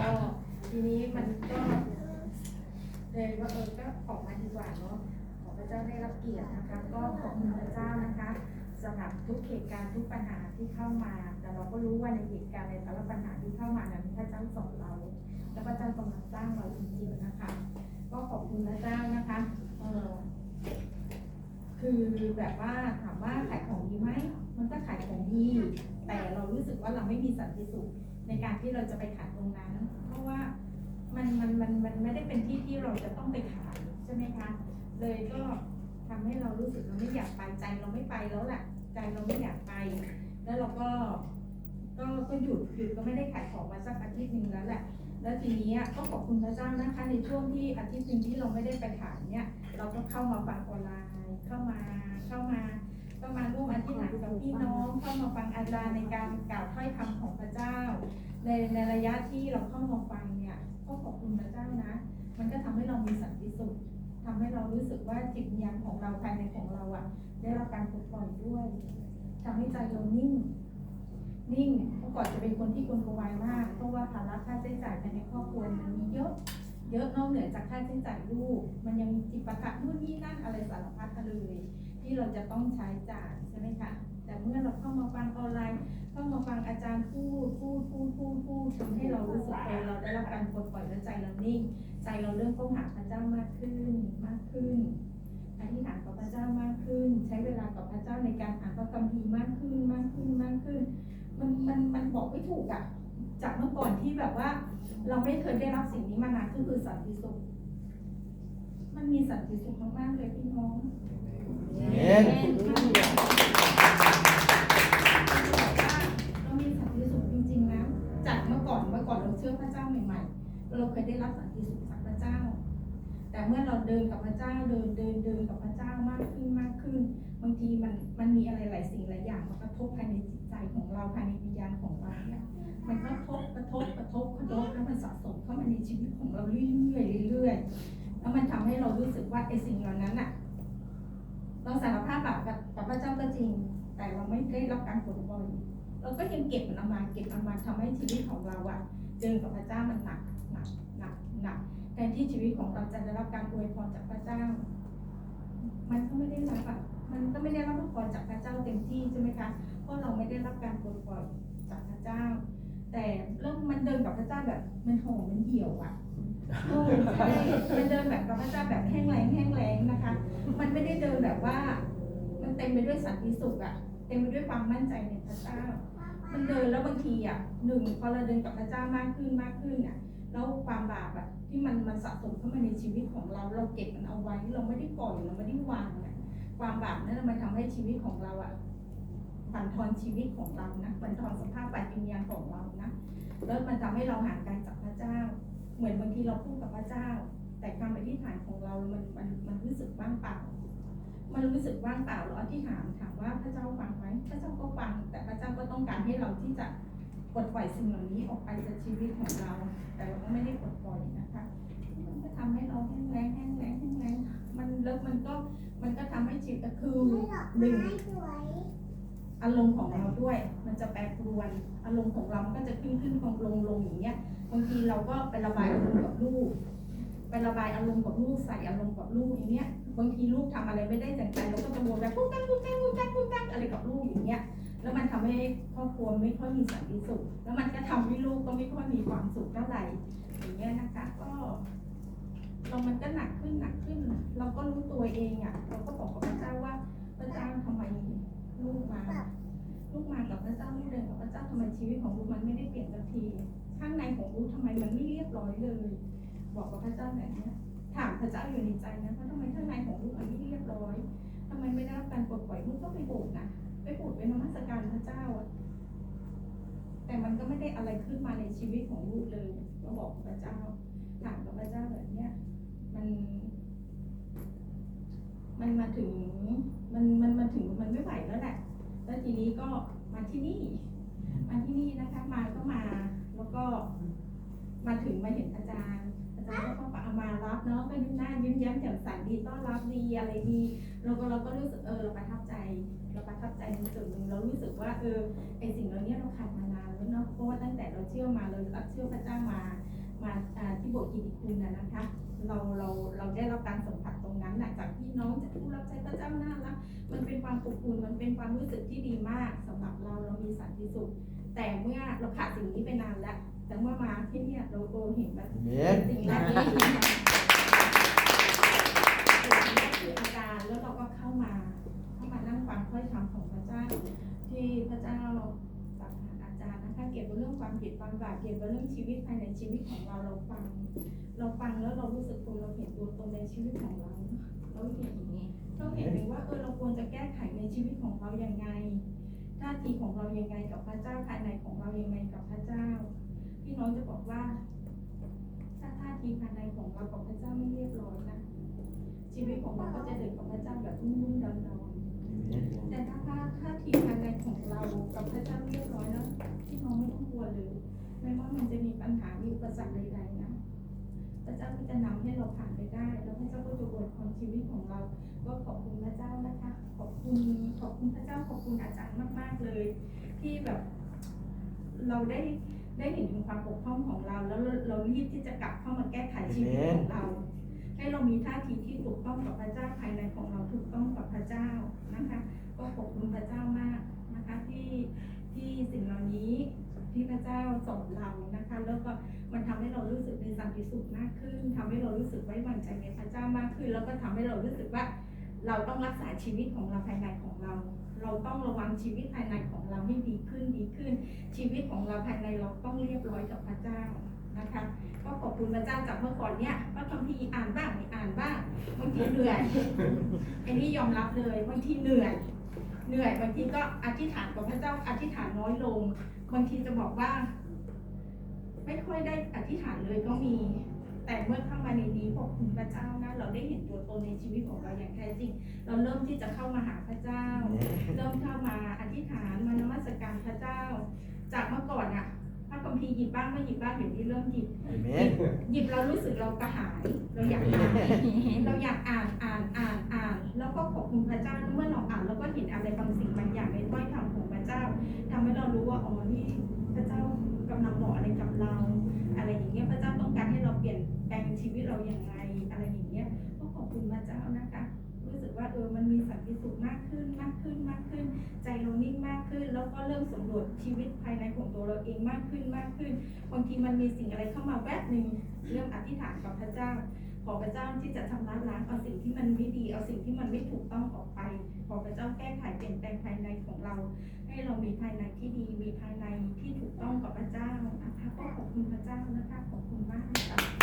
ก็ทีนี้มันก็เลยว่าเออก็ออกมาดีกว่าเนาะขอพระเจ้าได้รับเกียรตินะคะ ก็ขอบคุณพระเจ้านะคะสำหรับทุกเหตุการณ์ทุกปัญหาที่เข้ามา แต่เราก็รู้ว่าในเหตุการณ์ในแต่ละปัญหาที่เข้ามานั้นพระเจ้าสอนเรา และพระเจ้ากำลังสร้างเราจริงๆนะคะ ก็ขอบคุณพระเจ้านะคะเออคือแบบว่าถามว่าขายของดีไหมมันก็ขายของดี แต่เรารู้สึกว่าเราไม่มีสันติสุข ในการที่เราจะไปขายตรงนั้น เพราะว่ามันมันมันมันไม่ได้เป็นที่ที่เราจะต้องไปขายใช่ไหมคะ เลยก็ทำให้เรารู้สึกเราไม่อยากไปใจเราไม่ไปแล้วแหละใจเราไม่อยากไป แล้วเราก็ก็ก็หยุดหยุดก็ไม่ได้ขายของมาสักอาทิตย์หนึ่งแล้วแหละ แล้วทีนี้ก็ขอบคุณพระเจ้านะคะ ในช่วงที่อาทิตย์หนึ่งที่เราไม่ได้ไปขายเนี่ย เราก็เข้ามาฟังออนไลน์เข้ามาเข้ามา ก็มาร่วมอธิษฐานกับพี่น้องเข้ามาฟังอาจารย์ในการกล่าวถ้อยคำของพระเจ้า ในในระยะที่เราเข้ามาฟังเนี่ยก็ขอบคุณพระเจ้านะ มันก็ทำให้เรามีสันติสุขทำให้เรารู้สึกว่าจิตวิญญาณของเราภายในของเราอะ ได้รับการปลดปล่อยด้วยทำให้ใจเรานิ่ง นิ่งเมื่อก่อนจะเป็นคนที่กลกวายมาก เพราะว่าภาระค่าใช้จ่ายภายในครอบครัวมันมีเยอะเยอะนอกเหนือจากค่าใช้จ่ายลูก มันยังมีจิปาถะนู่นนี่นั่นอะไรสารพัดเลย ที่เราจะต้องใช้จ่ายใช่ไหมคะแต่เมื่อเราเข้ามาฟังออนไลน์เข้ามาฟังอาจารย์พูดพูดพูดพูดพูดทำให้เรารู้สึกเออเราได้รับการปลดปล่อยและใจเรานิ่ง ใจเราเริ่มเข้าหาพระเจ้ามากขึ้นมากขึ้นอธิษฐานกับพระเจ้ามากขึ้น ใช้เวลากับพระเจ้าในการอ่านพระคัมภีร์มากขึ้นมากขึ้นมากขึ้น มันมันมันบอกไม่ถูกอะจากเมื่อก่อนที่แบบว่า เราไม่เคยได้รับสิ่งนี้มานานก็คือสันติสุขมันมีสันติสุขมากๆเลยพี่น้อง เย้เรามีสันติสุขจริงๆนะ จากเมื่อก่อนเมื่อก่อนเราเชื่อพระเจ้าใหม่ๆ เราเคยได้รับสันติสุขจากพระเจ้า แต่เมื่อเราเดินกับพระเจ้าเดินเดินเดินกับพระเจ้ามากขึ้นมากขึ้น บางทีมันมันมีอะไรหลายสิ่งหลายอย่างมากระทบภายในจิตใจของเราภายในวิญญาณของเราเนี่ยมันก็ทบกระทบกระทบกระทบแล้วมันสะสมเข้ามาในชีวิตของเราเรื่อยๆเรื่อยๆแล้วมันทำให้เรารู้สึกว่าไอ้สิ่งเหล่านั้นอะ เราสารภาพบาปกับกับพระเจ้าก็จริง แต่เราไม่ได้รับการปลดปล่อยเราก็ยังเก็บมันเอามาเก็บมันมาทำให้ชีวิตของเราอะเดินกับพระเจ้ามันหนักหนักหนักหนักแทนที่ชีวิตของเราจะได้รับการอวยพรจากพระเจ้า มันก็ไม่ได้รับอะมันก็ไม่ได้รับพรจากพระเจ้าเต็มที่ใช่ไหมคะเพราะเราไม่ได้รับการปลดปล่อยจากพระเจ้า แต่เริ่มมันเดินกับพระเจ้าแบบมันโหมันเหี่ยวอะ โอ้ใช่มันเดินแบบพระเจ้าแบบแห้งแล้งแห้งแล้งนะคะ มันไม่ได้เดินแบบว่า มันเต็มไปด้วยสันติสุขอะเต็มไปด้วยความมั่นใจในพระเจ้า มันเดินแล้วบางทีอะหนึ่งพอเราเดินกับพระเจ้ามากขึ้นมากขึ้นอะแล้วความบาปอะที่มันมันสะสมเข้ามาในชีวิตของเราเราเก็บมันเอาไว้เราไม่ได้ปล่อยเราไม่ได้วางอะความบาปนั่นมันทำให้ชีวิตของเราอะบั่นทอนชีวิตของเรานะบั่นทอนสภาพจิตวิญญาณของเรานะแล้วมันทำให้เราห่างไกลจากพระเจ้า เหมือนบางทีเราพูดกับพระเจ้า แต่คำอธิษฐานของเรามันมันมันรู้สึกว่างเปล่า มันรู้สึกว่างเปล่าเราอธิษฐานถามว่าพระเจ้าฟังไหมพระเจ้าก็ฟัง แต่พระเจ้าก็ต้องการให้เราที่จะปลดปล่อยสิ่งเหล่านี้ออกไปจากชีวิตของเรา แต่เราก็ไม่ได้ปลดปล่อยนะคะมันก็ทำให้เราแห้งแล้งแห้งแล้งแห้งแล้งมันแล้วมันก็มันก็ทำให้ชีวิตคือหนึ่ง อารมณ์ของเราด้วย มันจะแปรปรวน อารมณ์ของเรามันก็จะขึ้นขึ้นลงลงลงอย่างเงี้ย บางทีเราก็ไประบายอารมณ์กับลูก ไประบายอารมณ์กับลูกใส่อารมณ์กับลูกอย่างเงี้ย บางทีลูกทำอะไรไม่ได้จังใจเราก็จะโวยวายปุ๊บปั๊บปุ๊บปั๊บปุ๊บปั๊บปุ๊บปั๊บอะไรกับลูกอย่างเงี้ย แล้วมันทำให้ครอบครัวไม่ค่อยมีสันติสุข แล้วมันก็ทำให้ลูกก็ไม่ค่อยมีความสุขเท่าไหร่ อย่างเงี้ยนะคะก็เรามันก็หนักขึ้นหนักขึ้น เราก็รู้ตัวเองอะ เราก็บอกกับพระเจ้าว่าพระเจ้าทำไม ลูกมาลูกมากับพระเจ้าลูกเดินกับพระเจ้าทำไมชีวิตของลูกมันไม่ได้เปลี่ยนสักทีข้างในของลูกทำไมมันไม่เรียบร้อยเลย บอกกับพระเจ้าแบบนี้ถามพระเจ้าอยู่ในใจนะว่าทำไมข้างในของลูกมันไม่เรียบร้อยทำไมไม่ได้รับการปลดปล่อยลูกก็ไปโบสถ์นะไปโบสถ์ไปนมัสการพระเจ้าอะแต่มันก็ไม่ได้อะไรขึ้นมาในชีวิตของลูกเลยก็บอกกับพระเจ้าถามกับพระเจ้าแบบเนี้ยมัน มันมาถึง ถึงมันไม่ไหวแล้วแหละ แล้วทีนี้ก็มาที่นี่ มาที่นี่นะคะ มาก็มา แล้วก็ มาถึงมาเห็นอาจารย์ อาจารย์ก็เอามารับเนาะก็ยิ้มหน้ายิ้มแย้มแจ่มใสดีต้อนรับดีอะไรดีเราก็เราก็รู้สึกเออเราประทับใจ เราประทับใจในจุดหนึ่งเรารู้สึกว่าเออไอสิ่งเหล่านี้เราขาดมานานแล้วเนาะเพราะว่าตั้งแต่เราเชื่อมาเรารับเชื่อพระเจ้ามา มาที่โบสถ์กิติคุณนะนะคะ เราเราเราได้รับการสัมผัสตรงนั้นนะจากพี่น้องจากผู้รับใช้พระเจ้าน่ารักมันเป็นความอบอุ่นมันเป็นความรู้สึกที่ดีมากสำหรับเราเรามีสันติสุขแต่เมื่อเราขาดสิ่งนี้ไปนานแล้วแต่เมื่อมาที่เนี่ยเราโตเห็นแบบเย็นสิ่งแรกที่ดีนะสิ่งแรกคืออาจารย์แล้วเราก็เข้ามา เข้ามานั่งฟังถ้อยคำของพระเจ้า ที่พระเจ้าสั่งผ่าน อาจารย์นะคะเกี่ยวกับเรื่องความผิดความบาปเกี่ยวกับเรื่องชีวิตภายในชีวิตของเราเราฟัง เราฟังแล้วเรารู้สึกตัวเราเห็นตัวตนในชีวิตของเราเราเห็นเราเห็นเลยว่าเออเราควรจะแก้ไขในชีวิตของเราอย่างไงท่าทีของเรายังไงกับพระเจ้าภายในของเรายังไงกับพระเจ้าพี่น้องจะบอกว่าถ้าท่าทีภายในของเรากับพระเจ้าไม่เรียบร้อยนะชีวิตของเราก็จะเดินกับพระเจ้าแบบรุ่มๆดอนๆ แต่ถ้าท่าท่าทีภายในของเรากับพระเจ้าเรียบร้อยแล้วพี่น้องไม่ต้องกลัวเลยไม่ว่ามันจะมีปัญหามีอุปสรรคใดๆนะพระเจ้าก็จะนำให้เราผ่านไปได้ แล้วพระเจ้าก็จะอวยพรชีวิตของเรา ก็ขอบคุณพระเจ้านะคะ ขอบคุณขอบคุณพระเจ้าขอบคุณอาจารย์มากๆเลย ที่แบบ เราได้ได้เห็นถึงความปกพร่องของเรา แล้วเราเรารีบที่จะกลับเข้ามาแก้ไขชีวิตของเรา ให้เรามีท่าทีที่ถูกต้องกับพระเจ้าภายในของเราถูกต้องกับพระเจ้านะคะ ก็ขอบคุณพระเจ้ามากนะคะที่ที่สิ่งเหล่านี้ที่พระเจ้าสอนเรานะคะ แล้วก็มันทำให้เรารู้สึกมีสันติสุขมากขึ้นทำให้เรารู้สึกไว้วางใจในพระเจ้ามากขึ้น แล้วก็ทำให้เรารู้สึกว่าเราต้องรักษาชีวิตของเราภายในของเรา เราต้องระวังชีวิตภายในของเราให้ดีขึ้นดีขึ้น ชีวิตของเราภายในเราต้องเรียบร้อยกับพระเจ้านะคะ ก็ขอบคุณพระเจ้าจากเมื่อก่อนเนี้ยก็บางทีอ่านบ้างไม่อ่านบ้าง บางทีเหนื่อยไอ้นี่ยอมรับเลยบางทีเหนื่อย เหนื่อยบางทีก็อธิษฐานกับพระเจ้าอธิษฐานน้อยลง บางทีจะบอกว่า ไม่ค่อยได้อธิษฐานเลยก็มี แต่เมื่อเข้ามาในนี้ขอบคุณพระเจ้านะ เราได้เห็นตัวตนในชีวิตของเราอย่างแท้จริง เราเริ่มที่จะเข้ามาหาพระเจ้า เริ่มเข้ามาอธิษฐานมานมัสการพระเจ้า จากเมื่อก่อนอะ พระคัมภีร์หยิบบ้างไม่หยิบบ้างเดี๋ยวนี้เริ่มหยิบเมน หยิบเรารู้สึกเรากระหาย เราอยากอ่านเราอยากอ่านอ่านอ่านอ่าน แล้วก็ขอบคุณพระเจ้าเมื่อเราอ่านเราก็เห็นอะไรบางสิ่งบางอย่างในถ้อยคำของพระเจ้าทำให้เรารู้ว่าอ๋อนี่พระเจ้ากำลังบอกอะไรกับเรา อะไรอย่างเงี้ยพระเจ้าต้องการให้เราเปลี่ยนแปลงชีวิตเราอย่างไร เออมันมีสันติสุขมากขึ้นมากขึ้นมากขึ้น ใจเรานิ่งมากขึ้น แล้วก็เริ่มสำรวจชีวิตภายในของตัวเราเองมากขึ้นมากขึ้นบางทีมันมีสิ่งอะไรเข้ามาแวบหนึ่งเริ่มอธิษฐานกับพระเจ้า ขอพระเจ้าที่จะทำล้างล้างเอาสิ่งที่มันไม่ดีเอาสิ่งที่มันไม่ถูกต้องออกไป ขอพระเจ้าแก้ไขเปลี่ยนแปลงภายในของเรา ให้เรามีภายในที่ดีมีภายในที่ถูกต้องกับพระเจ้านะคะก็ขอบคุณมากค่ะ